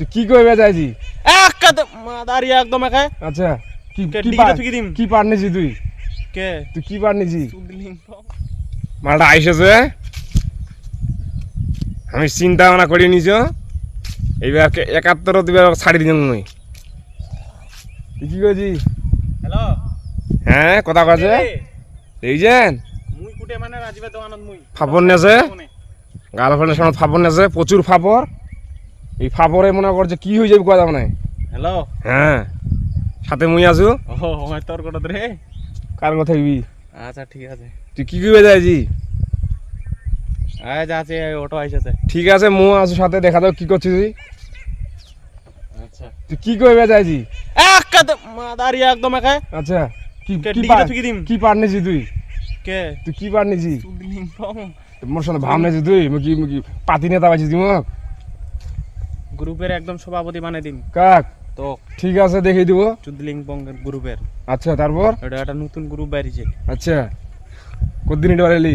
তুই কি কইবে এক কাতে মাদারি একদম একে আচ্ছা কি কে পার-? কি পার নিছি তুই? কে? তুই কি পার নিছি। মালটা আইসেছে। আমি চিন্তা ভাবনা করে নিছ। এইবার একাত্তর দিবার ছাড়ি দিন মুই তুই কি কইছি? হ্যালো? হ্যাঁ কথা কাছে কে? এই যে মুই কুটে মানে রাজীবের দোকানত মুই। ফাপড় নেছে? গার্লফ্রেন্ডের সামনে ফাপড় নেছে? প্রচুর ফাপড় এই ফাপড়ে মনে করছে কি হয়ে যাবে কথা মানে হ্যালো? হ্যাঁ। সাথে মুই আছো। ও আমার তোর কত রে? কার কথা কইবি? আচ্ছা ঠিক আছে। তুই কি কইবে যাইছি আয় যাচ্ছে অটো আইসাছে ঠিক আছে মু আছো সাথে দেখা দাও কি করছিস তুই। আচ্ছা। তুই কি কইবে এক কাতে মাদারি একদম একে। আচ্ছা কি কে পার-? কি পার নিছি তুই? কে? তুই কি পার নিছি। মোর সাথে ভাব নিছি তুই মুই কি মুই কি পাতি নেতা পাইছিস তুই মোক। গ্রুপের একদম সভাপতি বানিয়ে দিন। কাক? তো ঠিক আছে দেখিয়ে দিব। চুদলিং বঙ্গের গ্রুপের। আচ্ছা তারপর? এটা একটা নতুন গ্রুপ বাইরেছে আচ্ছা। কতদিন এটা এলি